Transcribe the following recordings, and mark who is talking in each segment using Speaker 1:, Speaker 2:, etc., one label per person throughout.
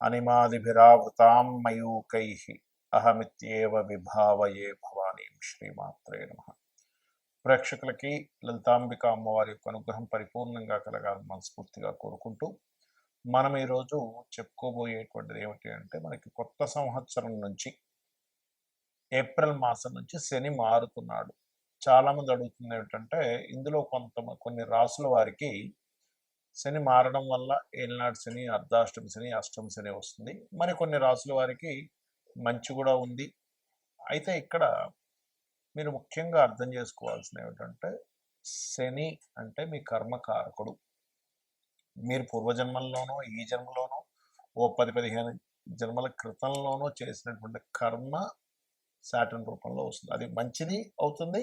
Speaker 1: అనిమాదిభిరావృతాం మయూకై అహమిత్యేవ విభావయే భవానీం శ్రీమాత్రే నమ. ప్రేక్షకులకి లలితాంబిక అమ్మవారి యొక్క అనుగ్రహం పరిపూర్ణంగా కలగాలని మనస్ఫూర్తిగా కోరుకుంటూ మనం ఈరోజు చెప్పుకోబోయేటువంటిది ఏమిటి అంటే మనకి కొత్త సంవత్సరం నుంచి ఏప్రిల్ మాసం నుంచి శని మారుతున్నాడు. చాలామంది అడుగుతుంది ఏమిటంటే ఇందులో కొంత కొన్ని రాసుల వారికి శని మారడం వల్ల ఏలినాడు శని అర్ధాష్టమి శని అష్టమి శని వస్తుంది. మరి కొన్ని రాసుల వారికి మంచి కూడా ఉంది. అయితే ఇక్కడ మీరు ముఖ్యంగా అర్థం చేసుకోవాల్సిన ఏమిటంటే శని అంటే మీ కర్మకారకుడు. మీరు పూర్వజన్మల్లోనో ఈ జన్మలోనో ఓ పది పదిహేను జన్మల క్రితంలోనో చేసినటువంటి కర్మ శాటన్ రూపంలో వస్తుంది. అది మంచిది అవుతుంది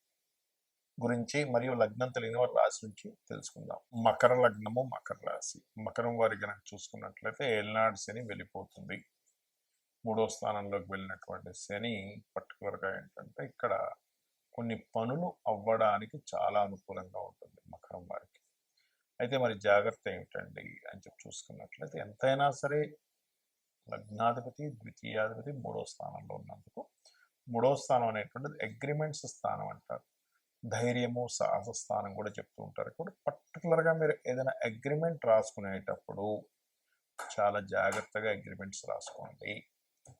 Speaker 1: గురించి మరియు లగ్నం తెలియని వారి రాశి నుంచి తెలుసుకుందాం. మకర లగ్నము మకర రాశి. మకరం వారి కనుక చూసుకున్నట్లయితే ఏలినాడు శని వెళ్ళిపోతుంది. మూడో స్థానంలోకి వెళ్ళినటువంటి శని పర్టికులర్గా ఏంటంటే ఇక్కడ కొన్ని పనులు అవ్వడానికి చాలా అనుకూలంగా ఉంటుంది మకరం వారికి. అయితే మరి జాగ్రత్త ఏమిటండి అని చెప్పి చూసుకున్నట్లయితే ఎంతైనా సరే లగ్నాధిపతి ద్వితీయాధిపతి మూడో స్థానంలో ఉన్నందుకు మూడో స్థానం అనేటువంటిది అగ్రిమెంట్స్ స్థానం అంటారు. ధైర్యము సాహస స్థానం కూడా చెప్తూ ఉంటారు. ఇప్పుడు పర్టికులర్గా మీరు ఏదైనా అగ్రిమెంట్ రాసుకునేటప్పుడు చాలా జాగ్రత్తగా అగ్రిమెంట్స్ రాసుకోండి.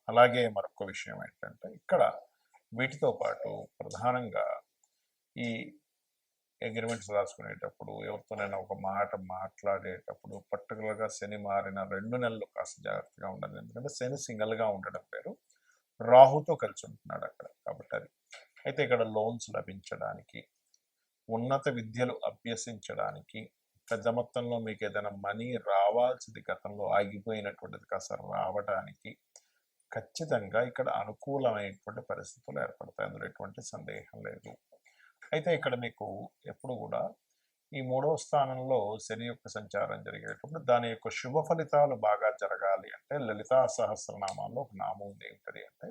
Speaker 1: అలాగే మరొక విషయం ఏంటంటే ఇక్కడ వీటితో పాటు ప్రధానంగా ఈ అగ్రిమెంట్స్ రాసుకునేటప్పుడు ఎవరితోనైనా ఒక మాట మాట్లాడేటప్పుడు పర్టికులర్గా శని మారిన రెండు నెలలు కాస్త జాగ్రత్తగా ఉండాలి. ఎందుకంటే శని సింగిల్గా ఉండడం పేరు రాహుతో కలిసి ఉంటున్నాడు అక్కడ. కాబట్టి అది అయితే ఇక్కడ లోన్స్ లభించడానికి ఉన్నత విద్యలు అభ్యసించడానికి పెద్ద మొత్తంలో మీకు ఏదైనా మనీ రావాల్సింది గతంలో ఆగిపోయినటువంటిది కాస్త రావడానికి ఖచ్చితంగా ఇక్కడ అనుకూలమైనటువంటి పరిస్థితులు ఏర్పడతాయి. అందులో ఎటువంటి సందేహం లేదు. అయితే ఇక్కడ మీకు ఎప్పుడు కూడా ఈ మూడవ స్థానంలో శని యొక్క సంచారం జరిగేటప్పుడు దాని యొక్క శుభ ఫలితాలు బాగా జరగాలి అంటే లలితా సహస్రనామాల్లో ఒక నామం ఉంది. ఏమిటది అంటే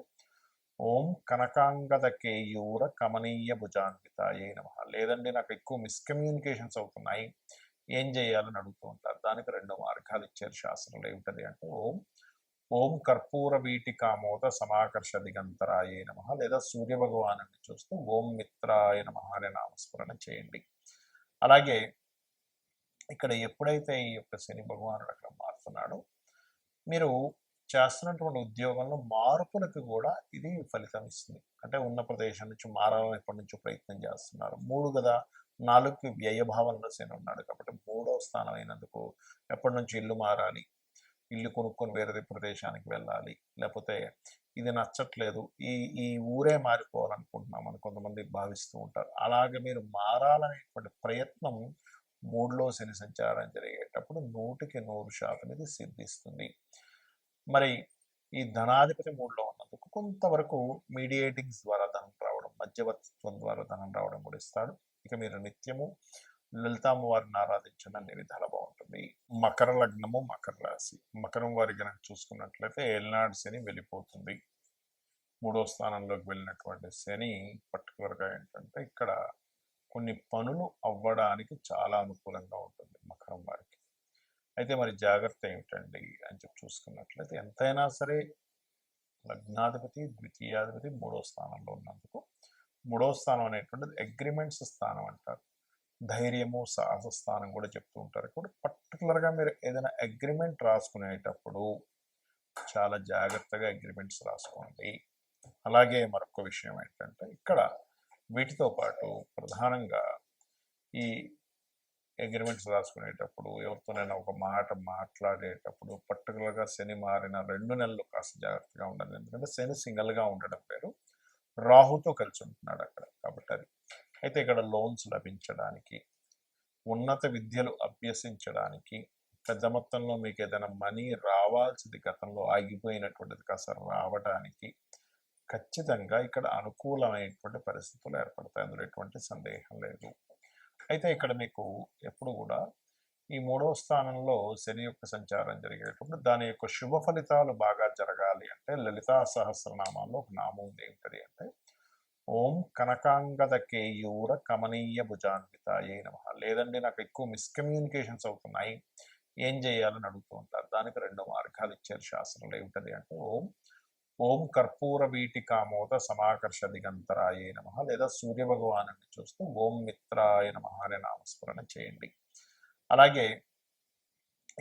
Speaker 1: ఓం కనకాంగద కేయూర కమనీయ భుజాన్వితాయే నమ. లేదండి నాకు ఎక్కువ మిస్కమ్యూనికేషన్స్ అవుతున్నాయి. ఏం చేయాలని అడుగుతూ ఉంటారు? దానికి రెండు మార్గాలు ఇచ్చారు శాస్త్రంలో. ఏమిటది అంటే ఓం ఓం కర్పూర వీటికామోద సమాకర్ష దిగంతరాయే నమ. లేదా సూర్య భగవానుని చూస్తూ ఓం మిత్రాయ నమ అనే నామస్మరణ చేయండి. అలాగే ఇక్కడ ఎప్పుడైతే ఈ యొక్క శని భగవానుడు అక్కడ మారుతున్నాడో మీరు చేస్తున్నటువంటి ఉద్యోగంలో మార్పులకు కూడా ఇది ఫలితం ఇస్తుంది. అంటే ఉన్న ప్రదేశం నుంచి మారాలని ఎప్పటి నుంచో ప్రయత్నం చేస్తున్నారు. మూడు కదా నాలుగుకి వ్యయభావంలో శని ఉన్నాడు కాబట్టి మూడవ స్థానం అయినందుకు ఎప్పటి నుంచి ఇల్లు మారాలి ఇల్లు కొనుక్కొని వేరే ప్రదేశానికి వెళ్ళాలి లేకపోతే ఇది నచ్చట్లేదు ఈ ఈ ఊరే మారిపోవాలనుకుంటున్నామని కొంతమంది భావిస్తూ ఉంటారు. అలాగే మీరు మారాలనేటువంటి ప్రయత్నం మూడులో శని సంచారం జరిగేటప్పుడు నూటికి నూరు శాతం ఇది సిద్ధిస్తుంది. మరి ఈ ధనాధిపతి మూడులో ఉన్నందుకు కొంతవరకు మీడియేటింగ్స్ ద్వారా ధనం రావడం మధ్యవర్తిత్వం ద్వారా ధనం రావడం కూడా ఇస్తాడు. ఇక మీరు నిత్యము లలితామ్మ వారిని ఆరాధించడం అన్ని విధాలు బాగుంటుంది. మకర లగ్నము మకర రాశి. మకరం వారి కనుక చూసుకున్నట్లయితే ఏలినాడు శని వెళ్ళిపోతుంది. మూడో స్థానంలోకి వెళ్ళినటువంటి శని పర్టికులర్గా ఏంటంటే ఇక్కడ కొన్ని పనులు అవ్వడానికి చాలా అనుకూలంగా ఉంటుంది మకరం వారికి. అయితే మరి జాగ్రత్త ఏమిటండి అని చెప్పి చూసుకున్నట్లయితే ఎంతైనా సరే లగ్నాధిపతి ద్వితీయాధిపతి మూడో స్థానంలో ఉన్నందుకు మూడో స్థానం అనేటువంటిది అగ్రిమెంట్స్ స్థానం అంటారు. ధైర్యము సాహస స్థానం కూడా చెప్తూ ఉంటారు. కూడా పర్టికులర్గా మీరు ఏదైనా అగ్రిమెంట్ రాసుకునేటప్పుడు చాలా జాగ్రత్తగా అగ్రిమెంట్స్ రాసుకోండి. అలాగే మరొక విషయం ఏంటంటే ఇక్కడ వీటితో పాటు ప్రధానంగా ఈ అగ్రిమెంట్స్ రాసుకునేటప్పుడు ఎవరితోనైనా ఒక మాట మాట్లాడేటప్పుడు పర్టికులర్గా శని మారిన రెండు నెలలు కాస్త జాగ్రత్తగా ఉండాలి. ఎందుకంటే శని సింగల్గా ఉండడం పేరు రాహుతో కలిసి ఉంటున్నాడు అక్కడ కాబట్టి అది. అయితే ఇక్కడ లోన్స్ లభించడానికి ఉన్నత విద్యలు అభ్యసించడానికి పెద్ద మొత్తంలో మీకు ఏదైనా మనీ రావాల్సింది గతంలో ఆగిపోయినటువంటిది కాస్త రావడానికి ఖచ్చితంగా ఇక్కడ అనుకూలమైనటువంటి పరిస్థితులు ఏర్పడతాయి. అందులో ఎటువంటి సందేహం లేదు. అయితే ఇక్కడ మీకు ఎప్పుడు కూడా ఈ మూడవ స్థానంలో శని యొక్క సంచారం జరిగేటప్పుడు దాని యొక్క శుభ ఫలితాలు బాగా జరగాలి అంటే లలితా సహస్రనామాల్లో ఒక నామం ఉంది. ఏమిటది అంటే ఓం కనకాంగద కేయూర కమనీయ భుజాన్వితాయే నమ. లేదండి నాకు ఎక్కువ మిస్కమ్యూనికేషన్స్ అవుతున్నాయి. ఏం చేయాలని అడుగుతూ ఉంటారు? దానికి రెండు మార్గాలు ఇచ్చారు శాస్త్రంలో. ఏమిటది అంటే ఓం ఓం కర్పూర వీటికామోద సమాకర్ష దిగంతరాయ నమ. లేదా సూర్య భగవానుని చూస్తూ ఓం మిత్రాయ నమ అనే నామస్మరణ చేయండి. అలాగే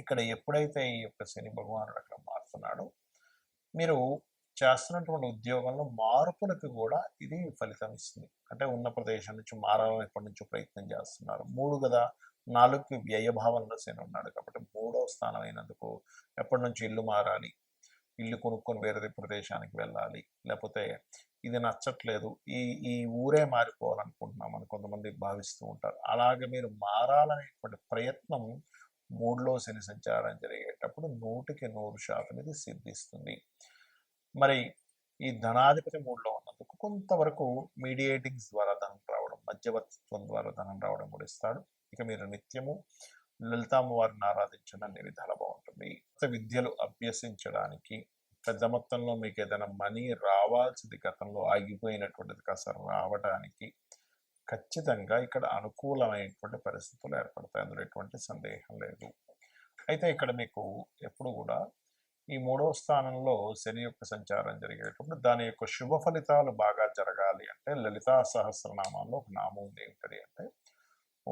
Speaker 1: ఇక్కడ ఎప్పుడైతే ఈ యొక్క శని భగవానుడు అక్కడ మారుతున్నాడో మీరు చేస్తున్నటువంటి ఉద్యోగంలో మార్పులకు కూడా ఇది ఫలితం ఇస్తుంది. అంటే ఉన్న ప్రదేశం నుంచి మారాలని ఎప్పటి నుంచో ప్రయత్నం చేస్తున్నారు. మూడు కదా నాలుగుకి వ్యయభావంలో శని ఉన్నాడు కాబట్టి మూడో స్థానం అయినందుకు ఎప్పటి నుంచి ఇల్లు మారాలి? ఇల్లు కొనుక్కొని వేరే ప్రదేశానికి వెళ్ళాలి. లేకపోతే ఇది నచ్చట్లేదు. ఈ ఈ ఊరే మారిపోవాలనుకుంటున్నాం అని కొంతమంది భావిస్తూ ఉంటారు. అలాగే మీరు మారాలనేటువంటి ప్రయత్నం మూడులో శని సంచారం జరిగేటప్పుడు నూటికి నూరు శాతం ఇది సిద్ధిస్తుంది. మరి ఈ ధనాధిపతి మూడులో ఉన్నందుకు కొంతవరకు మీడియేటింగ్స్ ద్వారా ధనం రావడం మధ్యవర్తిత్వం ద్వారా ధనం రావడం కూడా ఇస్తాడు. ఇక మీరు నిత్యము లలితామ్మవారిని ఆరాధించడం అన్ని విధాలు బాగుంటుంది. కొత్త విద్యలు అభ్యసించడానికి పెద్ద మొత్తంలో మీకు ఏదైనా మనీ రావాల్సింది గతంలో ఆగిపోయినటువంటిది కాస్త రావడానికి ఖచ్చితంగా ఇక్కడ అనుకూలమైనటువంటి పరిస్థితులు ఏర్పడతాయి. అందులో ఎటువంటి సందేహం లేదు. అయితే ఇక్కడ మీకు ఎప్పుడు కూడా ఈ మూడవ స్థానంలో శని యొక్క సంచారం జరిగేటప్పుడు దాని యొక్క శుభ ఫలితాలు బాగా జరగాలి అంటే లలితా సహస్రనామాల్లో ఒక నామం ఉంది. ఏమిటది అంటే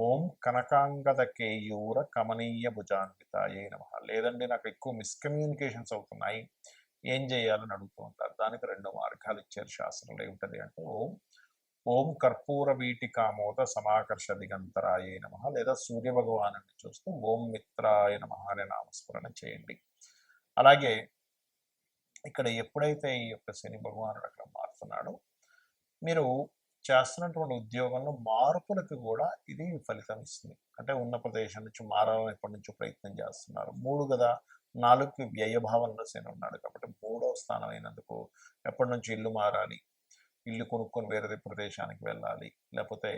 Speaker 1: ఓం కనకాంగద కేయూర కమనీయ భుజాన్వితాయే నమ. లేదండి నాకు ఎక్కువ మిస్కమ్యూనికేషన్స్ అవుతున్నాయి. ఏం చేయాలని అడుగుతూ ఉంటారు? దానికి రెండు మార్గాలు ఇచ్చారు శాస్త్రంలో. ఏమిటది అంటే ఓం ఓం కర్పూర వీటి కామోద సమాకర్ష దిగంతరాయే నమ. లేదా సూర్య భగవానుని చూస్తూ ఓం మిత్రాయ నమ అనే నామస్మరణ చేయండి. అలాగే ఇక్కడ ఎప్పుడైతే ఈ యొక్క శని భగవానుడు అక్కడ మారుతున్నాడో మీరు చేస్తున్నటువంటి ఉద్యోగంలో మార్పులకు కూడా ఇది ఫలితం ఇస్తుంది. అంటే ఉన్న ప్రదేశం నుంచి మారాలని ఎప్పటి నుంచో ప్రయత్నం చేస్తున్నారు. మూడు కదా నాలుగు వ్యయభావంలో శని ఉన్నాడు కాబట్టి మూడవ స్థానం అయినందుకు ఎప్పటి నుంచి ఇల్లు మారాలి. ఇల్లు కొనుక్కొని వేరే ప్రదేశానికి వెళ్ళాలి. లేకపోతే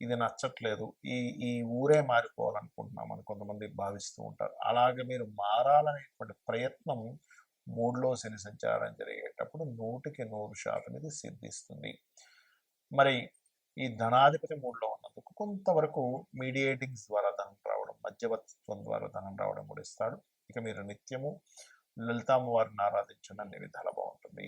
Speaker 1: ఇది నచ్చట్లేదు. ఈ ఈ ఊరే మారిపోవాలనుకుంటున్నాం అని కొంతమంది భావిస్తూ ఉంటారు. అలాగే మీరు మారాలనేటువంటి ప్రయత్నం మూడులో శని సంచారం జరిగేటప్పుడు నూటికి నూరు శాతం ఇది సిద్ధిస్తుంది. మరి ఈ ధనాధిపతి మూడులో ఉన్నందుకు కొంతవరకు మీడియేటింగ్స్ ద్వారా ధనం రావడం మధ్యవర్తిత్వం ద్వారా ధనం రావడం కూడా ఇస్తాడు. ఇక మీరు నిత్యము లలితామ్మవారిని ఆరాధించడం అన్ని విధాలు బాగుంటుంది.